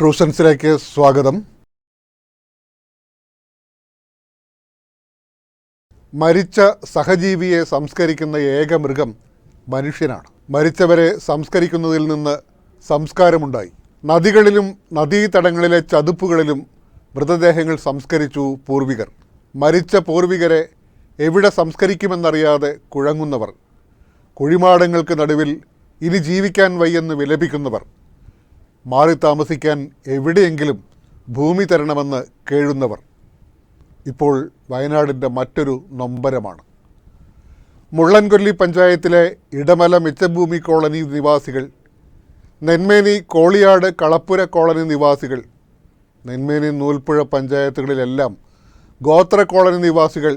ട്രൂസൻസിലേക്ക് സ്വാഗതം. മരിച്ച സഹജീവിയെ സംസ്കരിക്കുന്ന ഏക മൃഗം മനുഷ്യനാണ്. മരിച്ചവരെ സംസ്കരിക്കുന്നതിൽ നിന്ന് സംസ്കാരമുണ്ടായി. നദികളിലും നദീതടങ്ങളിലെ ചതുപ്പുകളിലും മൃതദേഹങ്ങൾ സംസ്കരിച്ചു പൂർവികർ. മരിച്ച പൂർവികരെ എവിടെ സംസ്കരിക്കുമെന്നറിയാതെ കുഴങ്ങുന്നവർ. കുഴിമാടങ്ങൾക്ക് നടുവിൽ ഇനി ജീവിക്കാൻ വയ്യെന്ന് വിലപിക്കുന്നവർ. മാറി താമസിക്കാൻ എവിടെയെങ്കിലും ഭൂമി തരണമെന്ന് കേഴുന്നവർ. ഇപ്പോൾ വയനാടിന്റെ മറ്റൊരു നൊമ്പരമാണ്. മുള്ളൻകൊല്ലി പഞ്ചായത്തിലെ ഇടമല മിച്ചഭൂമി കോളനി നിവാസികൾ നെന്മേനി കോളിയാട് കളപ്പുര കോളനി നിവാസികൾ നെന്മേനി നൂൽപ്പുഴ പഞ്ചായത്തുകളിലെല്ലാം ഗോത്ര കോളനി നിവാസികൾ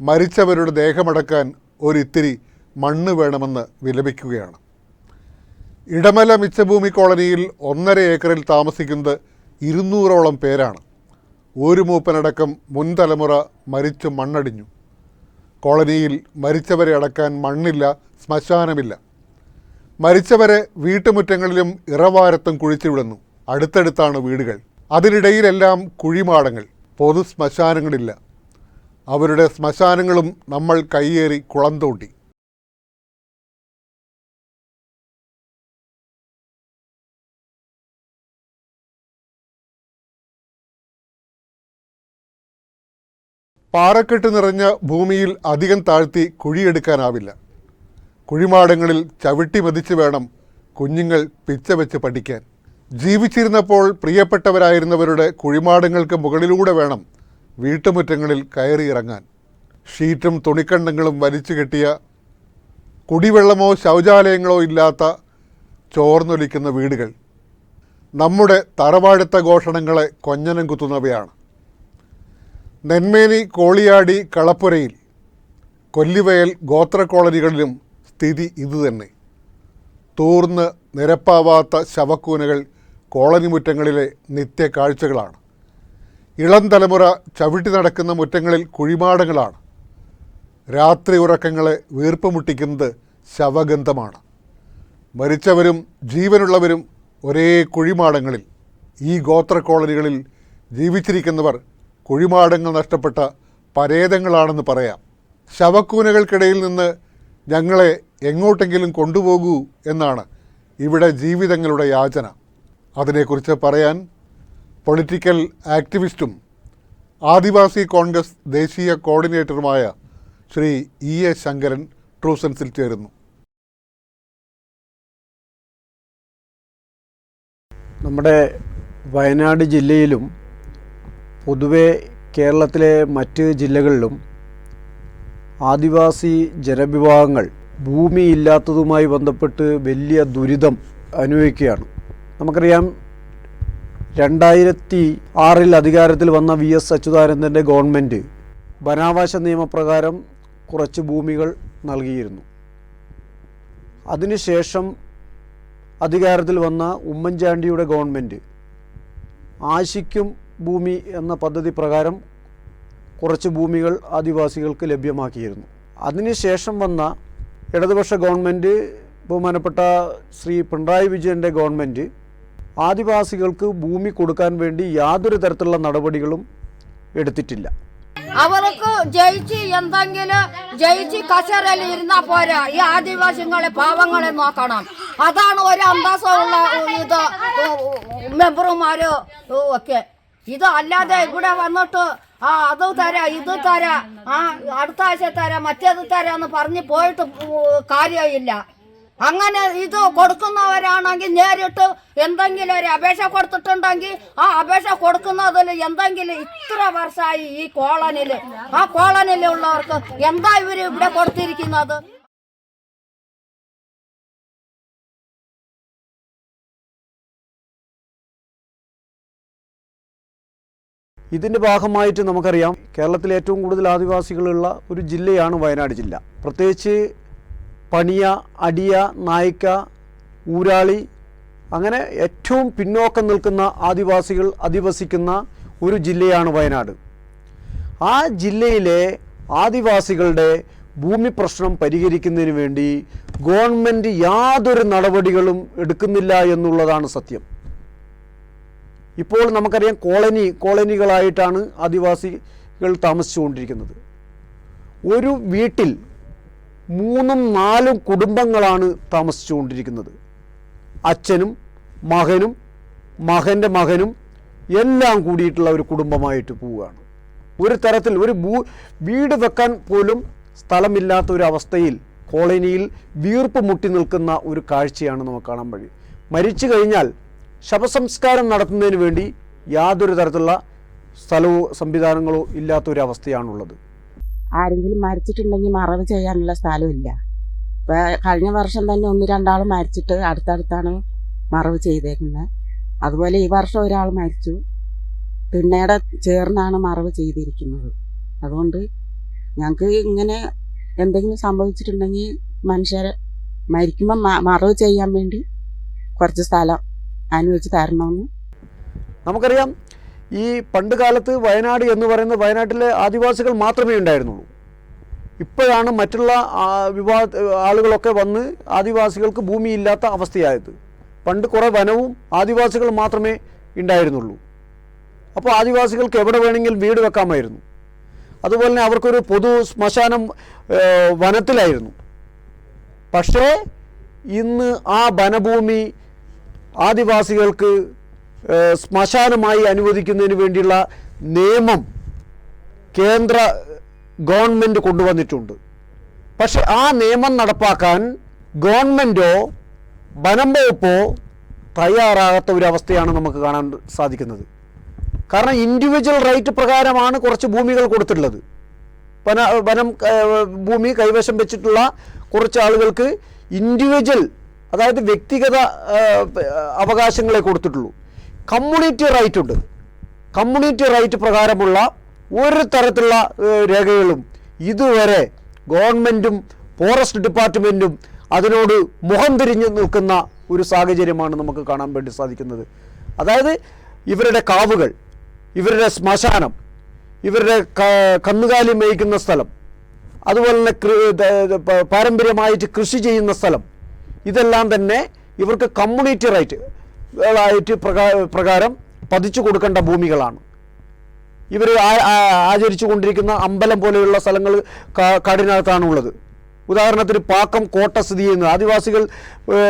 മരിച്ചവരുടെ ദേഹമടക്കാൻ ഒരിത്തിരി മണ്ണ് വേണമെന്ന് വിലപിക്കുകയാണ്. ഇടമല മിച്ചഭൂമി കോളനിയിൽ ഒന്നര ഏക്കറിൽ താമസിക്കുന്നത് ഇരുന്നൂറോളം പേരാണ്. ഒരു മൂപ്പനടക്കം മുൻ തലമുറ മരിച്ചു മണ്ണടിഞ്ഞു. കോളനിയിൽ മരിച്ചവരെ അടക്കാൻ മണ്ണില്ല ശ്മശാനമില്ല. മരിച്ചവരെ വീട്ടുമുറ്റങ്ങളിലും ഇറവാരത്തും കുഴിച്ചുവിടുന്നു. അടുത്തടുത്താണ് വീടുകൾ. അതിനിടയിലെല്ലാം കുഴിമാടങ്ങൾ പൊതു ശ്മശാനങ്ങളില്ല അവരുടെ ശ്മശാനങ്ങളും നമ്മൾ കയ്യേറി കുളം തോണ്ടി പാറക്കെട്ട് നിറഞ്ഞ ഭൂമിയിൽ അധികം താഴ്ത്തി കുഴിയെടുക്കാനാവില്ല. കുഴിമാടങ്ങളിൽ ചവിട്ടി മതിച്ച് വേണം കുഞ്ഞുങ്ങൾ പിച്ച വെച്ച് പഠിക്കാൻ. ജീവിച്ചിരുന്നപ്പോൾ പ്രിയപ്പെട്ടവരായിരുന്നവരുടെ കുഴിമാടങ്ങൾക്ക് മുകളിലൂടെ വേണം വീട്ടുമുറ്റങ്ങളിൽ കയറിയിറങ്ങാൻ ഷീറ്റും തുണിക്കണ്ടങ്ങളും വലിച്ചു കെട്ടിയ കുടിവെള്ളമോ ശൗചാലയങ്ങളോ ഇല്ലാത്ത ചോർന്നൊലിക്കുന്ന വീടുകൾ. നമ്മുടെ തറവാടുത്ത ഘോഷണങ്ങളെ കൊഞ്ഞനം കുത്തുന്നവയാണ്. നെന്മേനി കോളിയാടി കളപ്പുരയിൽ കൊല്ലിവയൽ ഗോത്ര കോളനികളിലും സ്ഥിതി ഇതുതന്നെ. തൂർന്ന് നിരപ്പാവാത്ത ശവക്കൂനകൾ കോളനി മുറ്റങ്ങളിലെ നിത്യ കാഴ്ചകളാണ് ഇളം തലമുറ ചവിട്ടി നടക്കുന്ന മുറ്റങ്ങളിൽ കുഴിമാടങ്ങളാണ്. രാത്രി ഉറക്കങ്ങളെ വീർപ്പ് മുട്ടിക്കുന്നത് ശവഗന്ധമാണ്. മരിച്ചവരും ജീവനുള്ളവരും ഒരേ കുഴിമാടങ്ങളിൽ ഈ ഗോത്ര കോളനികളിൽ ജീവിച്ചിരിക്കുന്നവർ കുഴിമാടങ്ങൾ നഷ്ടപ്പെട്ട പരേതങ്ങളാണെന്ന് പറയാം. ശവക്കൂനകൾക്കിടയിൽ നിന്ന് ഞങ്ങളെ എങ്ങോട്ടെങ്കിലും കൊണ്ടുപോകൂ എന്നാണ് ഇവിടെ ജീവിതങ്ങളുടെ യാചന. അതിനെക്കുറിച്ച് പറയാൻ പൊളിറ്റിക്കൽ ആക്ടിവിസ്റ്റും ആദിവാസി കോൺഗ്രസ് ദേശീയ കോർഡിനേറ്ററുമായ ശ്രീ ഇ എ ശങ്കരൻ ട്രൂസൻസിൽ ചേരുന്നു. നമ്മുടെ വയനാട് ജില്ലയിലും പൊതുവെ കേരളത്തിലെ മറ്റ് ജില്ലകളിലും ആദിവാസി ജനവിഭാഗങ്ങൾ ഭൂമി ഇല്ലാത്തതുമായി ബന്ധപ്പെട്ട് വലിയ ദുരിതം അനുഭവിക്കുകയാണ്. നമുക്കറിയാം രണ്ടായിരത്തി ആറിൽ അധികാരത്തിൽ വന്ന വി എസ് അച്യുതാനന്ദന്റെ ഗവൺമെന്റ് വനാവകാശ നിയമപ്രകാരം കുറച്ച് ഭൂമികൾ നൽകിയിരുന്നു. അതിനുശേഷം അധികാരത്തിൽ വന്ന ഉമ്മൻചാണ്ടിയുടെ ഗവൺമെന്റ് ആശിക്കും ഭൂമി എന്ന പദ്ധതി പ്രകാരം കുറച്ച് ഭൂമികൾ ആദിവാസികൾക്ക് ലഭ്യമാക്കിയിരുന്നു അതിനുശേഷം വന്ന ഇടതുപക്ഷ ഗവൺമെന്റ് ബഹുമാനപ്പെട്ട ശ്രീ പിണറായി വിജയന്റെ ഗവൺമെന്റ് ആദിവാസികൾക്ക് ഭൂമി കൊടുക്കാൻ വേണ്ടി യാതൊരു തരത്തിലുള്ള നടപടികളും എടുത്തിട്ടില്ല അവർക്ക് ജയിച്ച് എന്തെങ്കിലും ജയിച്ച് കസേരയിൽ ഇരുന്നാ പോരാ ഈ ആദിവാസികളെ പാവങ്ങളെ നോക്കണം അതാണ് ഒരു അന്തസ്സുള്ള ഇത് മെമ്പർമാര് ഒക്കെ ഇത് അല്ലാതെ ഇവിടെ വന്നിട്ട് ആ അത് തരാ ഇത് തരാ ആ അടുത്ത ആഴ്ച തരാ മറ്റേത് തരാന്ന് പറഞ്ഞ് പോയിട്ട് കാര്യമില്ല. അങ്ങനെ ഇത് കൊടുക്കുന്നവരാണെങ്കിൽ നേരിട്ട് എന്തെങ്കിലും ഒരു അപേക്ഷ കൊടുത്തിട്ടുണ്ടെങ്കിൽ ആ അപേക്ഷ കൊടുക്കുന്നതിൽ എന്തെങ്കിലും ഇത്ര വർഷമായി ഈ കോളനിൽ ആ കോളനിലുള്ളവർക്ക് എന്താ ഇവർ ഇവിടെ കൊടുത്തിരിക്കുന്നത്? ഇതിന്റെ ഭാഗമായിട്ട് നമുക്കറിയാം കേരളത്തിലെ ഏറ്റവും കൂടുതൽ ആദിവാസികളുള്ള ഒരു ജില്ലയാണ് വയനാട് ജില്ല. പ്രത്യേകിച്ച് പണിയ അടിയ നായിക്ക ഊരാളി അങ്ങനെ ഏറ്റവും പിന്നോക്കം നിൽക്കുന്ന ആദിവാസികൾ അധിവസിക്കുന്ന ഒരു ജില്ലയാണ് വയനാട്. ആ ജില്ലയിലെ ആദിവാസികളുടെ ഭൂമി പ്രശ്നം പരിഹരിക്കുന്നതിന് വേണ്ടി ഗവൺമെന്റ് യാതൊരു നടപടികളും എടുക്കുന്നില്ല എന്നുള്ളതാണ് സത്യം. ഇപ്പോൾ നമുക്കറിയാം കോളനി കോളനികളായിട്ടാണ് ആദിവാസികൾ താമസിച്ചുകൊണ്ടിരിക്കുന്നത്. ഒരു വീട്ടിൽ മൂന്നും നാലും കുടുംബങ്ങളാണ് താമസിച്ചുകൊണ്ടിരിക്കുന്നത്. അച്ഛനും മകനും മകന്റെ മകനും എല്ലാം കൂടിയിട്ടുള്ള ഒരു കുടുംബമായിട്ട് പോവുകയാണ്. ഒരു തരത്തിൽ ഒരു ഭൂ വീട് വെക്കാൻ പോലും സ്ഥലമില്ലാത്ത ഒരു അവസ്ഥയിൽ കോളനിയിൽ വീർപ്പ് മുട്ടി നിൽക്കുന്ന ഒരു കാഴ്ചയാണ് നമുക്ക് കാണാൻ വഴി മരിച്ചു കഴിഞ്ഞാൽ ശവസംസ്കാരം നടത്തുന്നതിന് വേണ്ടി യാതൊരു തരത്തിലുള്ള സ്ഥലവോ സംവിധാനങ്ങളോ ഇല്ലാത്തൊരവസ്ഥയാണുള്ളത്. ആരെങ്കിലും മരിച്ചിട്ടുണ്ടെങ്കിൽ മറവ് ചെയ്യാനുള്ള സ്ഥലമില്ല. കഴിഞ്ഞ വർഷം തന്നെ ഒന്ന് രണ്ടാൾ മരിച്ചിട്ട് അടുത്തടുത്താണ് മറവ് ചെയ്തേക്കുന്നത്. അതുപോലെ ഈ വർഷം ഒരാൾ മരിച്ചു. തിണ്ണയുടെ ചേർന്നാണ് മറവ് ചെയ്തിരിക്കുന്നത്. അതുകൊണ്ട് ഞങ്ങൾക്ക് ഇങ്ങനെ എന്തെങ്കിലും സംഭവിച്ചിട്ടുണ്ടെങ്കിൽ മനുഷ്യരെ മരിക്കുമ്പോൾ മറവ് ചെയ്യാൻ വേണ്ടി കുറച്ച് സ്ഥലം അനുവദിച്ച് തരണമെന്ന് നമുക്കറിയാം ഈ പണ്ട് കാലത്ത് വയനാട് എന്ന് പറയുന്നത് വയനാട്ടിലെ ആദിവാസികൾ മാത്രമേ ഉണ്ടായിരുന്നുള്ളൂ. ഇപ്പോഴാണ് മറ്റുള്ള വിവാ ആളുകളൊക്കെ വന്ന് ആദിവാസികൾക്ക് ഭൂമിയില്ലാത്ത അവസ്ഥയായത്. പണ്ട് കുറേ വനവും ആദിവാസികൾ മാത്രമേ ഉണ്ടായിരുന്നുള്ളൂ. അപ്പോൾ ആദിവാസികൾക്ക് എവിടെ വേണമെങ്കിലും വീട് വെക്കാമായിരുന്നു. അതുപോലെ തന്നെ അവർക്കൊരു പൊതു ശ്മശാനം വനത്തിലായിരുന്നു. പക്ഷേ ഇന്ന് ആ വനഭൂമി ആദിവാസികൾക്ക് ശ്മശാനമായി അനുവദിക്കുന്നതിന് വേണ്ടിയുള്ള നിയമം കേന്ദ്ര ഗവൺമെന്റ് കൊണ്ടുവന്നിട്ടുണ്ട്. പക്ഷെ ആ നിയമം നടപ്പാക്കാൻ ഗവൺമെന്റോ വനം വകുപ്പോ തയ്യാറാകാത്ത ഒരു അവസ്ഥയാണ് നമുക്ക് കാണാൻ സാധിക്കുന്നത്. കാരണം ഇൻഡിവിജ്വൽ റൈറ്റ് പ്രകാരമാണ് കുറച്ച് ഭൂമികൾ കൊടുത്തിട്ടുള്ളത്. വന വനം ഭൂമി കൈവശം വെച്ചിട്ടുള്ള കുറച്ച് ആളുകൾക്ക് ഇൻഡിവിജ്വൽ അതായത് വ്യക്തിഗത അവകാശങ്ങളെ കൊടുത്തിട്ടുള്ളൂ. കമ്മ്യൂണിറ്റി റൈറ്റ് ഉണ്ട്. കമ്മ്യൂണിറ്റി റൈറ്റ് പ്രകാരമുള്ള ഒരു തരത്തിലുള്ള രേഖകളും ഇതുവരെ ഗവൺമെന്റും ഫോറസ്റ്റ് ഡിപ്പാർട്ട്മെന്റും അതിനോട് മുഖം തിരിഞ്ഞ് നിൽക്കുന്ന ഒരു സാഹചര്യമാണ് നമുക്ക് കാണാൻ വേണ്ടി സാധിക്കുന്നത്. അതായത് ഇവരുടെ കാവുകൾ ഇവരുടെ ശ്മശാനം ഇവരുടെ കന്നുകാലി മേയ്ക്കുന്ന സ്ഥലം അതുപോലെ തന്നെ പാരമ്പര്യമായിട്ട് കൃഷി ചെയ്യുന്ന സ്ഥലം ഇതെല്ലാം തന്നെ ഇവർക്ക് കമ്മ്യൂണിറ്റി റൈറ്റ് ആയിട്ട് പ്രകാ- പ്രകാരം പതിച്ചു കൊടുക്കേണ്ട ഭൂമികളാണ്. ഇവർ ആചരിച്ചു കൊണ്ടിരിക്കുന്ന അമ്പലം പോലെയുള്ള സ്ഥലങ്ങൾ കാടിനകത്താണ് ഉള്ളത് ഉദാഹരണത്തിന് പാക്കം കോട്ട സ്ഥിതി ചെയ്യുന്നത്. ആദിവാസികൾ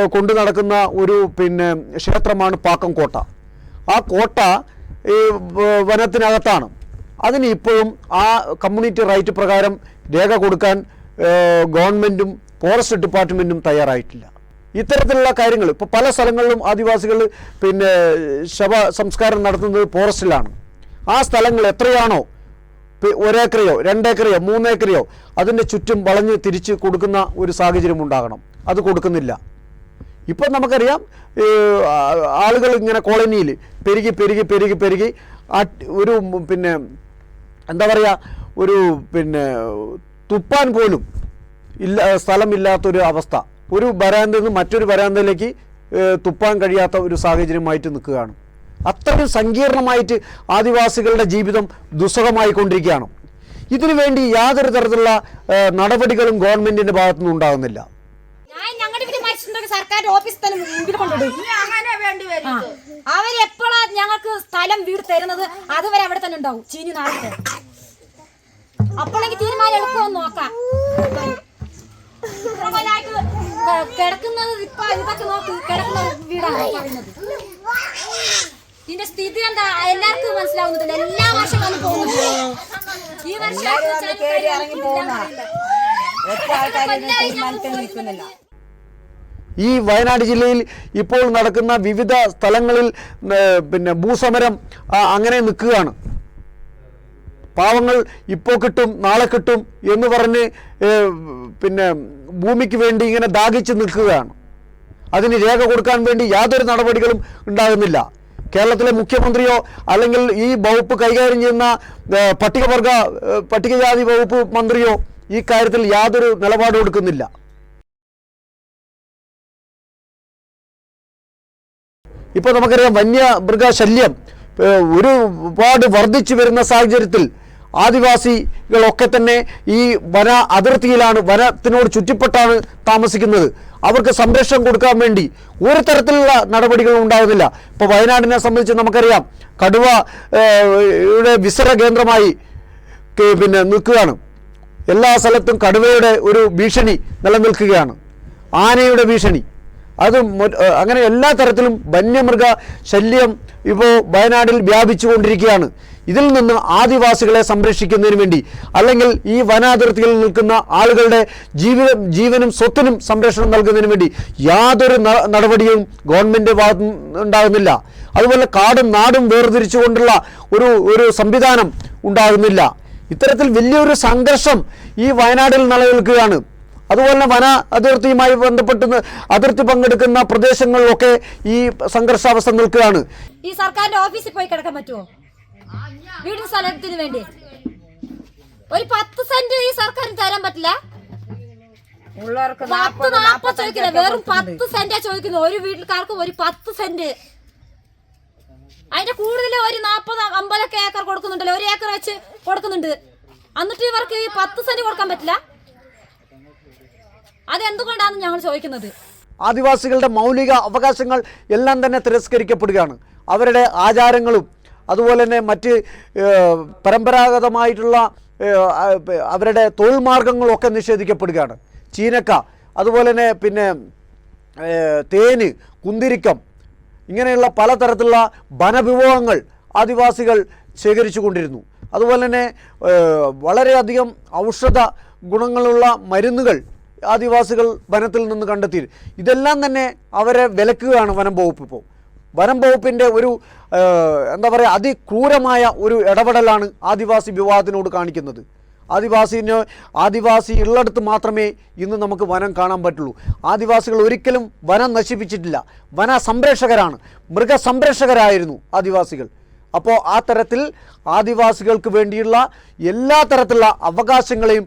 കൊണ്ടു നടക്കുന്ന ഒരു പിന്നെ ക്ഷേത്രമാണ് പാക്കം കോട്ട. ആ കോട്ട ഈ വനത്തിനകത്താണ്. അതിന് ഇപ്പോഴും ആ കമ്മ്യൂണിറ്റി റൈറ്റ് പ്രകാരം രേഖ കൊടുക്കാൻ ഗവൺമെന്റും ഫോറസ്റ്റ് ഡിപ്പാർട്ട്മെന്റും തയ്യാറായിട്ടില്ല. ഇത്തരത്തിലുള്ള കാര്യങ്ങൾ. ഇപ്പോൾ പല സ്ഥലങ്ങളിലും ആദിവാസികൾ പിന്നെ ശവ സംസ്കാരം നടത്തുന്നത് ഫോറസ്റ്റിലാണ്. ആ സ്ഥലങ്ങൾ എത്രയാണോ? ഒരേക്കറിയോ രണ്ടേക്കറയോ മൂന്നേക്കറയോ അതിന്റെ ചുറ്റും വളഞ്ഞ് തിരിച്ച് കൊടുക്കുന്ന ഒരു സാഹചര്യം ഉണ്ടാകണം. അത് കൊടുക്കുന്നില്ല. ഇപ്പം നമുക്കറിയാം ആളുകൾ ഇങ്ങനെ കോളനിയിൽ പെരുകി പെരുകി പെരുകി പെരുകി ഒരു പിന്നെ എന്താ പറയുക ഒരു പിന്നെ തുപ്പാൻ പോലും ഇല്ല സ്ഥലമില്ലാത്തൊരു അവസ്ഥ. ഒരു വരാന്തയിൽ നിന്ന് മറ്റൊരു വരാന്തയിലേക്ക് തുപ്പാൻ കഴിയാത്ത ഒരു സാഹചര്യമായിട്ട് നിൽക്കുകയാണ്. അത്രയും സങ്കീർണമായിട്ട് ആദിവാസികളുടെ ജീവിതം ദുസ്സഹമായിക്കൊണ്ടിരിക്കുകയാണ്. ഇതിനു വേണ്ടി യാതൊരു തരത്തിലുള്ള നടപടികളും ഗവൺമെന്റിന്റെ ഭാഗത്തുനിന്ന് ഉണ്ടാകുന്നില്ല. ഞാൻ ഞങ്ങളുടെ വീട്ടിൽ സർക്കാരിന്റെ ഓഫീസിൽ തന്നെ മുമ്പിൽ. അവരെപ്പോഴാ ഞങ്ങൾക്ക് സ്ഥലം വീട് തരുന്നത് അതുവരെ അവിടെ തന്നെ ഉണ്ടാവും. ചീനി നാളത്തെ. അപ്പോഴെങ്കിൽ തീരുമാനം എടുക്കുമെന്ന് നോക്കാം. കിടക്കുന്നത് ഇപ്പൊ ഇതൊക്കെ നോക്ക് കിടക്കുന്ന വീടാണ് പറയുന്നത്. ഇതിന്റെ സ്ഥിതി എന്താ? എല്ലാവർക്കും മനസ്സിലാവുന്നതില്ല? എല്ലാ വർഷം വന്ന് പോകുന്നുണ്ട് ഈ വർഷം ഈ വയനാട് ജില്ലയിൽ ഇപ്പോൾ നടക്കുന്ന വിവിധ സ്ഥലങ്ങളിൽ പിന്നെ ഭൂസമരം അങ്ങനെ നിൽക്കുകയാണ്. പാവങ്ങൾ ഇപ്പോൾ കിട്ടും നാളെ കിട്ടും എന്ന് പറഞ്ഞ് പിന്നെ ഭൂമിക്ക് വേണ്ടി ഇങ്ങനെ ദാഹിച്ച് നിൽക്കുകയാണ്. അതിന് രേഖ കൊടുക്കാൻ വേണ്ടി യാതൊരു നടപടികളും ഉണ്ടാകുന്നില്ല. കേരളത്തിലെ മുഖ്യമന്ത്രിയോ അല്ലെങ്കിൽ ഈ വകുപ്പ് കൈകാര്യം ചെയ്യുന്ന പട്ടികവർഗ പട്ടികജാതി വകുപ്പ് മന്ത്രിയോ ഈ കാര്യത്തിൽ യാതൊരു നിലപാടും എടുക്കുന്നില്ല. ഇപ്പോൾ നമുക്കറിയാം വന്യമൃഗ ശല്യം ഏഹ്, ഒരുപാട് വർദ്ധിച്ചു വരുന്ന സാഹചര്യത്തിൽ ആദിവാസികളൊക്കെ തന്നെ ഈ വന അതിർത്തിയിലാണ് വനത്തിനോട് ചുറ്റിപ്പെട്ടാണ് താമസിക്കുന്നത്. അവർക്ക് സംരക്ഷണം കൊടുക്കാൻ വേണ്ടി ഒരു തരത്തിലുള്ള നടപടികളും ഉണ്ടാകുന്നില്ല. ഇപ്പോൾ വയനാടിനെ സംബന്ധിച്ച് നമുക്കറിയാം കടുവ യുടെ വിസര കേന്ദ്രമായി പിന്നെ നിൽക്കുകയാണ്. എല്ലാ സ്ഥലത്തും കടുവയുടെ ഒരു ഭീഷണി നിലനിൽക്കുകയാണ്. ആനയുടെ ഭീഷണി. അത് അങ്ങനെ എല്ലാ തരത്തിലും വന്യമൃഗ ശല്യം ഇപ്പോൾ വയനാട്ടിൽ വ്യാപിച്ചുകൊണ്ടിരിക്കുകയാണ്. ഇതിൽ നിന്ന് ആദിവാസികളെ സംരക്ഷിക്കുന്നതിന് വേണ്ടി അല്ലെങ്കിൽ ഈ വനാതിർത്തിയിൽ നിൽക്കുന്ന ആളുകളുടെ ജീവിത ജീവനും സ്വത്തിനും സംരക്ഷണം നൽകുന്നതിന് വേണ്ടി യാതൊരു നടപടിയും ഗവൺമെന്റ് ഉണ്ടാകുന്നില്ല. അതുപോലെ കാടും നാടും വേർതിരിച്ചുകൊണ്ടുള്ള ഒരു ഒരു സംവിധാനം ഉണ്ടാകുന്നില്ല. ഇത്തരത്തിൽ വലിയൊരു സംഘർഷം ഈ വയനാടിൽ നിലനിൽക്കുകയാണ്. അതുപോലെ തന്നെ വന അതിർത്തിയുമായി ബന്ധപ്പെട്ട് അതിർത്തി പങ്കെടുക്കുന്ന പ്രദേശങ്ങളിലൊക്കെ ഈ സംഘർഷാവസ്ഥ നിൽക്കുകയാണ്. ഈ സർക്കാരിന്റെ ഓഫീസിൽ പോയി കിടക്കാൻ പറ്റുമോ വീടിന് സ്ഥലത്തിന് വേണ്ടി. ഒരു പത്ത് സെന്റ് ഈ സർക്കാരിന് തരാൻ പറ്റില്ല? ഉള്ളവർക്ക് പത്ത് നാപ്പത് ചോദിക്കില്ല വെറും പത്ത് സെന്റാ ചോദിക്കുന്നത് ഒരു വീട്ടിൽക്കാർക്ക് ഒരു പത്ത് സെന്റ്. അതിന്റെ കൂടുതൽ ഒരു നാപ്പത് അമ്പതൊക്കെ ഏക്കർ കൊടുക്കുന്നുണ്ടല്ലോ. ഒരു ഏക്കർ വെച്ച് കൊടുക്കുന്നുണ്ട്. എന്നിട്ട് ഇവർക്ക് ഈ പത്ത് സെന്റ് കൊടുക്കാൻ പറ്റില്ല? അതെന്തുകൊണ്ടാണ് ഞങ്ങൾ ചോദിക്കുന്നത്? ആദിവാസികളുടെ മൗലിക അവകാശങ്ങൾ എല്ലാം തന്നെ തിരസ്കരിക്കപ്പെടുകയാണ്. അവരുടെ ആചാരങ്ങളും അതുപോലെ തന്നെ മറ്റ് പരമ്പരാഗതമായിട്ടുള്ള അവരുടെ തൊഴിൽ മാർഗങ്ങളും ഒക്കെ നിഷേധിക്കപ്പെടുകയാണ്. ചീനക്ക അതുപോലെ തന്നെ പിന്നെ തേന് കുന്തിരിക്കം ഇങ്ങനെയുള്ള പലതരത്തിലുള്ള വനവിഭവങ്ങൾ ആദിവാസികൾ ശേഖരിച്ചു കൊണ്ടിരുന്നു അതുപോലെ തന്നെ വളരെയധികം ഔഷധ ഗുണങ്ങളുള്ള മരുന്നുകൾ ആദിവാസികൾ വനത്തിൽ നിന്ന് കണ്ടെത്തി ഇതെല്ലാം തന്നെ അവരെ വിലക്കുകയാണ് വനം വകുപ്പ് ഇപ്പോൾ. വനം വകുപ്പിന്റെ ഒരു എന്താ പറയുക അതിക്രൂരമായ ഒരു ഇടപെടലാണ് ആദിവാസി വിവാഹത്തിനോട് കാണിക്കുന്നത്. ആദിവാസിന് ആദിവാസി ഉള്ളിടത്ത് മാത്രമേ ഇന്ന് നമുക്ക് വനം കാണാൻ പറ്റുള്ളൂ. ആദിവാസികൾ ഒരിക്കലും വനം നശിപ്പിച്ചിട്ടില്ല. വന സംരക്ഷകരാണ്. മൃഗസംരക്ഷകരായിരുന്നു ആദിവാസികൾ. അപ്പോൾ ആ തരത്തിൽ ആദിവാസികൾക്ക് വേണ്ടിയുള്ള എല്ലാ തരത്തിലുള്ള അവകാശങ്ങളെയും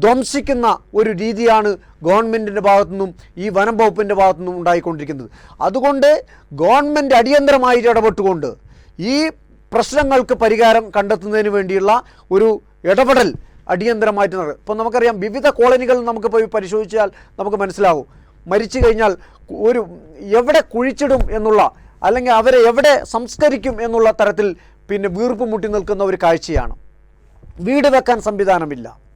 ധ്വംസിക്കുന്ന ഒരു രീതിയാണ് ഗവൺമെന്റിന്റെ ഭാഗത്തുനിന്നും ഈ വനം വകുപ്പിന്റെ ഭാഗത്തുനിന്നും ഉണ്ടായിക്കൊണ്ടിരിക്കുന്നത്. അതുകൊണ്ട് ഗവൺമെന്റ് അടിയന്തരമായിട്ട് ഇടപെട്ടുകൊണ്ട് ഈ പ്രശ്നങ്ങൾക്ക് പരിഹാരം കണ്ടെത്തുന്നതിന് വേണ്ടിയുള്ള ഒരു ഇടപെടൽ അടിയന്തരമായിട്ട് നടക്കും ഇപ്പോൾ നമുക്കറിയാം വിവിധ കോളനികൾ നമുക്ക് പോയി പരിശോധിച്ചാൽ നമുക്ക് മനസ്സിലാകും. മരിച്ചു കഴിഞ്ഞാൽ ഒരു എവിടെ കുഴിച്ചിടും എന്നുള്ള അല്ലെങ്കിൽ അവരെ എവിടെ സംസ്കരിക്കും എന്നുള്ള തരത്തിൽ പിന്നെ വീർപ്പ് മുട്ടി നിൽക്കുന്ന ഒരു കാഴ്ചയാണ്. വീട് വെക്കാൻ സംവിധാനമില്ല.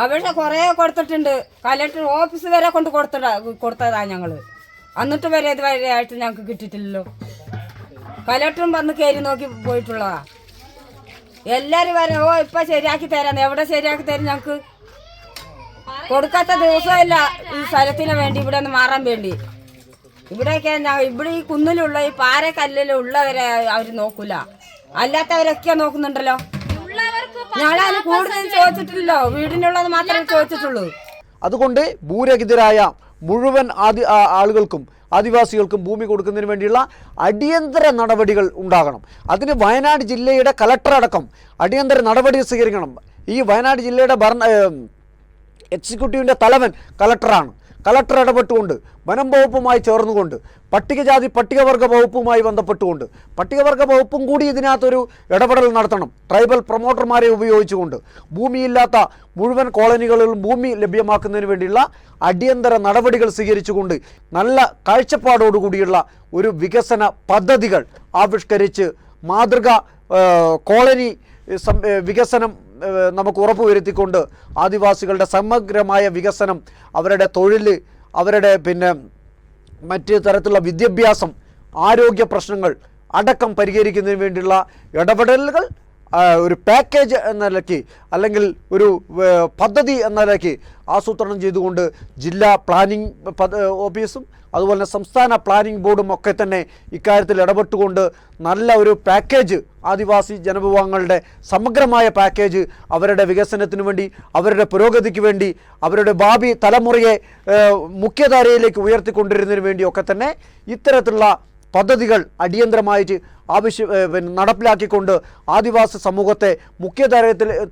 അപേക്ഷ കുറേ കൊടുത്തിട്ടുണ്ട്. കലക്ടർ ഓഫീസ് വരെ കൊണ്ട് കൊടുത്തതാ കൊടുത്തതാ ഞങ്ങൾ. എന്നിട്ട് വരെ ഇതുവരെ ആയിട്ട് ഞങ്ങൾക്ക് കിട്ടിയിട്ടില്ലല്ലോ. കലക്ടറും വന്ന് കയറി നോക്കി പോയിട്ടുള്ളതാ. എല്ലാരും വരെ ഓ ഇപ്പൊ ശരിയാക്കി തരാന്ന്. എവിടെ ശരിയാക്കി തരും ഞങ്ങക്ക്? കൊടുക്കാത്ത ദിവസമില്ല ഈ സ്ഥലത്തിന് വേണ്ടി ഇവിടെ ഒന്ന് മാറാൻ വേണ്ടി. ഇവിടെയൊക്കെ ഇവിടെ ഈ കുന്നിലുള്ള ഈ പാറക്കല്ലിലും ഉള്ളവരെ അവർ നോക്കൂല. അല്ലാത്തവരൊക്കെ നോക്കുന്നുണ്ടല്ലോ. ഞങ്ങളതിന് കൂടുതൽ ചോദിച്ചിട്ടില്ലല്ലോ. വീടിനുള്ളത് മാത്രമേ ചോദിച്ചിട്ടുള്ളൂ. അതുകൊണ്ട് ഭൂരഹിതരായ മുഴുവൻ ആദി ആ- ആളുകൾക്കും ആദിവാസികൾക്കും ഭൂമി കൊടുക്കുന്നതിന് വേണ്ടിയുള്ള അടിയന്തര നടപടികൾ ഉണ്ടാകണം. അതിന് വയനാട് ജില്ലയുടെ കലക്ടർ അടക്കം അടിയന്തര നടപടി സ്വീകരിക്കണം. ഈ വയനാട് ജില്ലയുടെ ഭരണ എക്സിക്യൂട്ടീവിന്റെ തലവൻ കലക്ടറാണ്. കലക്ടർ ഇടപെട്ടുകൊണ്ട് വനം വകുപ്പുമായി ചേർന്നുകൊണ്ട് പട്ടികജാതി പട്ടികവർഗ വകുപ്പുമായി ബന്ധപ്പെട്ടുകൊണ്ട് പട്ടികവർഗ വകുപ്പും കൂടി ഇതിനകത്തൊരു ഇടപെടൽ നടത്തണം. ട്രൈബൽ പ്രൊമോട്ടർമാരെ ഉപയോഗിച്ചുകൊണ്ട് ഭൂമിയില്ലാത്ത മുഴുവൻ കോളനികളിലും ഭൂമി ലഭ്യമാക്കുന്നതിന് വേണ്ടിയുള്ള അടിയന്തര നടപടികൾ സ്വീകരിച്ചുകൊണ്ട് നല്ല കാഴ്ചപ്പാടോടുകൂടിയുള്ള ഒരു വികസന പദ്ധതികൾ ആവിഷ്കരിച്ച് മാതൃക കോളനി വികസനം നമുക്ക് ഉറപ്പുവരുത്തിക്കൊണ്ട് ആദിവാസികളുടെ സമഗ്രമായ വികസനം അവരുടെ തൊഴിൽ അവരുടെ പിന്നെ മറ്റ് തരത്തിലുള്ള വിദ്യാഭ്യാസം ആരോഗ്യ പ്രശ്നങ്ങൾ അടക്കം പരിഹരിക്കുന്നതിന് വേണ്ടിയുള്ള ഇടപെടലുകൾ ഒരു പാക്കേജ് എന്ന നിലയ്ക്ക് അല്ലെങ്കിൽ ഒരു പദ്ധതി എന്ന നിലയ്ക്ക് ആസൂത്രണം ചെയ്തുകൊണ്ട് ജില്ലാ പ്ലാനിംഗ് ഓഫീസും അതുപോലെ തന്നെ സംസ്ഥാന പ്ലാനിംഗ് ബോർഡും ഒക്കെ തന്നെ ഇക്കാര്യത്തിൽ ഇടപെട്ടുകൊണ്ട് നല്ല ഒരു പാക്കേജ് ആദിവാസി ജനവിഭാഗങ്ങളുടെ സമഗ്രമായ പാക്കേജ് അവരുടെ വികസനത്തിന് വേണ്ടി അവരുടെ പുരോഗതിക്ക് വേണ്ടി അവരുടെ ഭാവി തലമുറയെ മുഖ്യധാരയിലേക്ക് ഉയർത്തിക്കൊണ്ടിരുന്നതിന് വേണ്ടിയൊക്കെ തന്നെ ഇത്തരത്തിലുള്ള പദ്ധതികൾ അടിയന്തരമായിട്ട് ആവശ്യ നടപ്പിലാക്കിക്കൊണ്ട് ആദിവാസി സമൂഹത്തെ മുഖ്യധാരത്തിൽ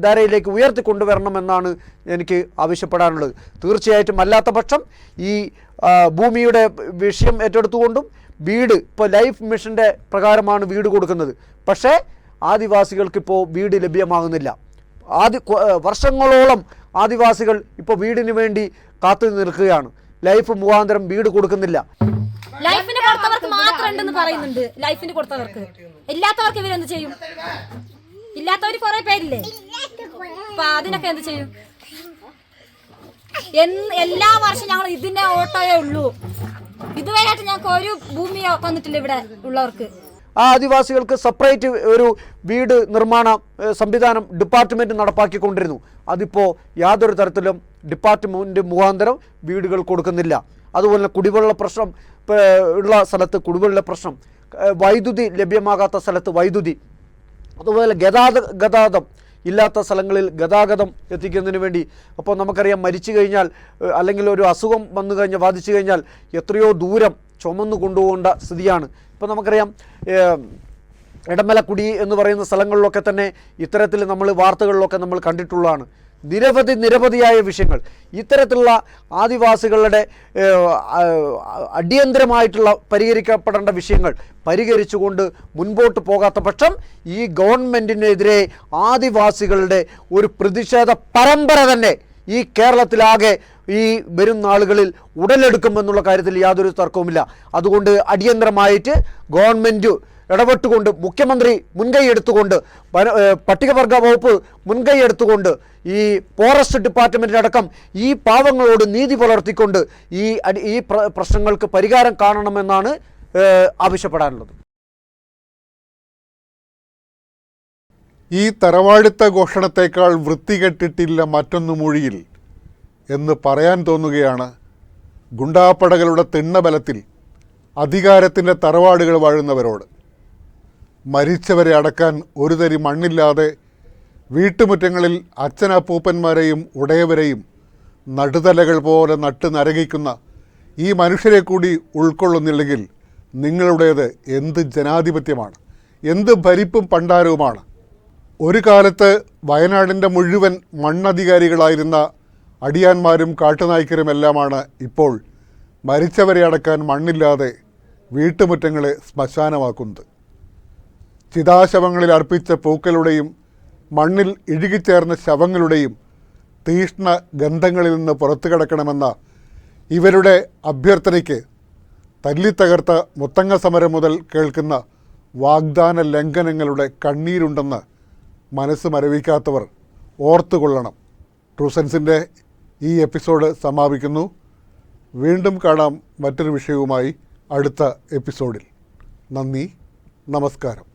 ധാരയിലേക്ക് ഉയർത്തിക്കൊണ്ടുവരണമെന്നാണ് എനിക്ക് ആവശ്യപ്പെടാനുള്ളത്. തീർച്ചയായിട്ടും അല്ലാത്ത പക്ഷം ഈ ഭൂമിയുടെ വിഷയം ഏറ്റെടുത്തുകൊണ്ടും വീട് ഇപ്പോൾ ലൈഫ് മിഷന്റെ പ്രകാരമാണ് വീട് കൊടുക്കുന്നത്. പക്ഷേ ആദിവാസികൾക്കിപ്പോൾ വീട് ലഭ്യമാകുന്നില്ല. ആദ്യ കൊ- വർഷങ്ങളോളം ആദിവാസികൾ ഇപ്പോൾ വീടിന് വേണ്ടി കാത്തു നിൽക്കുകയാണ്. ലൈഫ് മുഖാന്തരം വീട് കൊടുക്കുന്നില്ല. ലൈഫിന് കൊടുത്തവർക്ക് മാത്രം ഉണ്ടെന്ന് പറയുന്നുണ്ട് ലൈഫിന് കൊടുത്തവർക്ക്. ഇല്ലാത്തവർക്ക് ഇവരെന്ത് ചെയ്യും? ഇല്ലാത്തവർ കുറെ പേരില്ലേ? അപ്പൊ അതിനൊക്കെ എന്ത് ചെയ്യും? എല്ലാ വർഷം ഞങ്ങൾ ഇതിന്റെ ഓട്ടോയേ ഉള്ളൂ. ഇതുവരെയായിട്ട് ഞങ്ങൾക്ക് ഒരു ഭൂമിയോ തന്നിട്ടില്ല ഇവിടെ ഉള്ളവർക്ക്. ആ ആദിവാസികൾക്ക് സെപ്പറേറ്റ് ഒരു വീട് നിർമ്മാണ സംവിധാനം ഡിപ്പാർട്ട്മെന്റ് നടപ്പാക്കിക്കൊണ്ടിരുന്നു. അതിപ്പോൾ യാതൊരു തരത്തിലും ഡിപ്പാർട്ട്മെന്റ് മുഖാന്തരം വീടുകൾ കൊടുക്കുന്നില്ല. അതുപോലെ കുടിവെള്ള പ്രശ്നം ഉള്ള സ്ഥലത്ത് കുടിവെള്ള പ്രശ്നം വൈദ്യുതി ലഭ്യമാകാത്ത സ്ഥലത്ത് വൈദ്യുതി അതുപോലെ ഗതാഗത ഗതാഗതം ഇല്ലാത്ത സ്ഥലങ്ങളിൽ ഗതാഗതം എത്തിക്കുന്നതിന് വേണ്ടി. അപ്പോൾ നമുക്കറിയാം മരിച്ചു കഴിഞ്ഞാൽ അല്ലെങ്കിൽ ഒരു അസുഖം വന്നു കഴിഞ്ഞാൽ ബാധിച്ചു കഴിഞ്ഞാൽ എത്രയോ ദൂരം ചുമന്നു കൊണ്ടുപോകേണ്ട സ്ഥിതിയാണ്. ഇപ്പോൾ നമുക്കറിയാം ഇടമലക്കുടി എന്ന് പറയുന്ന സ്ഥലങ്ങളിലൊക്കെ തന്നെ ഇത്തരത്തിൽ നമ്മൾ വാർത്തകളിലൊക്കെ നമ്മൾ കണ്ടിട്ടുള്ളതാണ്. നിരവധി നിരവധിയായ വിഷയങ്ങൾ. ഇത്തരത്തിലുള്ള ആദിവാസികളുടെ അടിയന്തരമായിട്ടുള്ള പരിഹരിക്കപ്പെടേണ്ട വിഷയങ്ങൾ പരിഹരിച്ചുകൊണ്ട് മുൻപോട്ട് പോകാത്ത പക്ഷം ഈ ഗവൺമെന്റിനെതിരെ ആദിവാസികളുടെ ഒരു പ്രതിഷേധ പരമ്പര തന്നെ ഈ കേരളത്തിലാകെ ഈ വരും നാളുകളിൽ ഉടലെടുക്കുമെന്നുള്ള കാര്യത്തിൽ യാതൊരു തർക്കവുമില്ല. അതുകൊണ്ട് അടിയന്തരമായിട്ട് ഗവൺമെന്റ് ഇടപെട്ടുകൊണ്ട് മുഖ്യമന്ത്രി മുൻകൈ എടുത്തുകൊണ്ട് പട്ടികവർഗ വകുപ്പ് മുൻകൈ എടുത്തുകൊണ്ട് ഈ ഫോറസ്റ്റ് ഡിപ്പാർട്ട്മെന്റിനടക്കം ഈ പാവങ്ങളോട് നീതി പുലർത്തിക്കൊണ്ട് ഈ ഈ പ്രശ്നങ്ങൾക്ക് പരിഹാരം കാണണമെന്നാണ് ആവശ്യപ്പെടാനുള്ളത്. ഈ തറവാഴുത്ത ഘോഷണത്തേക്കാൾ വൃത്തികെട്ടിട്ടില്ല മറ്റൊന്നു മൊഴിയിൽ. എന്ന് പറയാൻ തോന്നുകയാണ്. ഗുണ്ടാപ്പടകളുടെ തിണ്ണബലത്തിൽ അധികാരത്തിന്റെ തറവാടുകൾ വാഴുന്നവരോട്. മരിച്ചവരെ അടക്കാൻ ഒരു തരി മണ്ണില്ലാതെ വീട്ടുമുറ്റങ്ങളിൽ അച്ഛനപ്പൂപ്പന്മാരെയും ഉടയവരെയും നടുതലകൾ പോലെ നട്ട് നരകിക്കുന്ന ഈ മനുഷ്യരെ കൂടി ഉൾക്കൊള്ളുന്നില്ലെങ്കിൽ നിങ്ങളുടേത് എന്ത് ജനാധിപത്യമാണ്? എന്ത് ഭരിപ്പും പണ്ടാരവുമാണ്? ഒരു കാലത്ത് വയനാടിന്റെ മുഴുവൻ മണ്ണധികാരികളായിരുന്ന അടിയാന്മാരും കാട്ടുനായ്ക്കരുമെല്ലാമാണ് ഇപ്പോൾ മരിച്ചവരെ അടക്കാൻ മണ്ണില്ലാതെ വീട്ടുമുറ്റങ്ങളെ ശ്മശാനമാക്കുന്നത്. ചിതാശവങ്ങളിൽ അർപ്പിച്ച പൂക്കളുടെയും മണ്ണിൽ ഇഴുകിച്ചേർന്ന ശവങ്ങളുടെയും തീഷ്ണ ഗന്ധങ്ങളിൽ നിന്ന് പുറത്തു കിടക്കണമെന്ന ഇവരുടെ അഭ്യർത്ഥനയ്ക്ക് തല്ലിത്തകർത്ത മുത്തങ്ങ സമരം മുതൽ കേൾക്കുന്ന വാഗ്ദാന ലംഘനങ്ങളുടെ കണ്ണീരുണ്ടെന്ന് മനസ്സ് മരവിക്കാത്തവർ ഓർത്തുകൊള്ളണം. ട്രൂസൻസിന്റെ ഈ എപ്പിസോഡ് സമാപിക്കുന്നു. വീണ്ടും കാണാം മറ്റൊരു വിഷയവുമായി അടുത്ത എപ്പിസോഡിൽ. നന്ദി നമസ്കാരം.